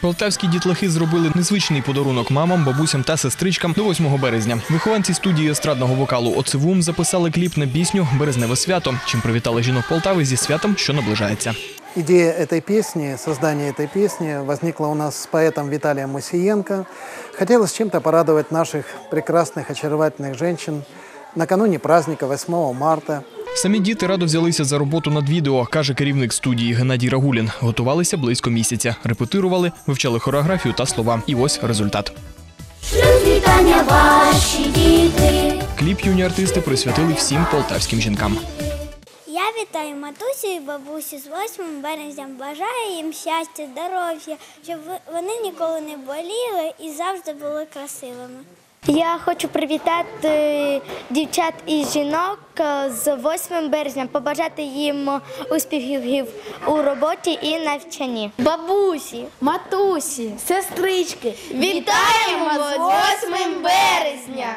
Полтавські дітлахи зробили незвичний подарунок мамам, бабусям та сестричкам до 8 березня. Вихованці студії естрадного вокалу Оцевум записали кліп на пісню Березневе свято, чим привітали жінок Полтави зі святом, що наближається. Идея этой песни, создание этой песни возникла у нас с поэтом Виталием Мусиенко. Хотелось чем-то порадовать наших прекрасных, очаровательных женщин накануне праздника 8 марта. Самі діти радо взялися за роботу над відео, каже керівник студії Геннадій Рагулін. Готувалися близько місяця, репетирували, вивчали хореографію та слова. І ось результат. Вітання ваші діти. Кліп юні артисти присвятили всім полтавським жінкам. Я вітаю матусю і бабусю з 8 березня. Бажаю їм щастя, здоров'я, щоб вони ніколи не боліли і завжди були красивими. Я хочу привітати дівчат і жінок е, з 8 березня, побажати їм успіхів у роботі і навчанні. Бабусі, матусі, сестрички, вітаємо з 8 березня!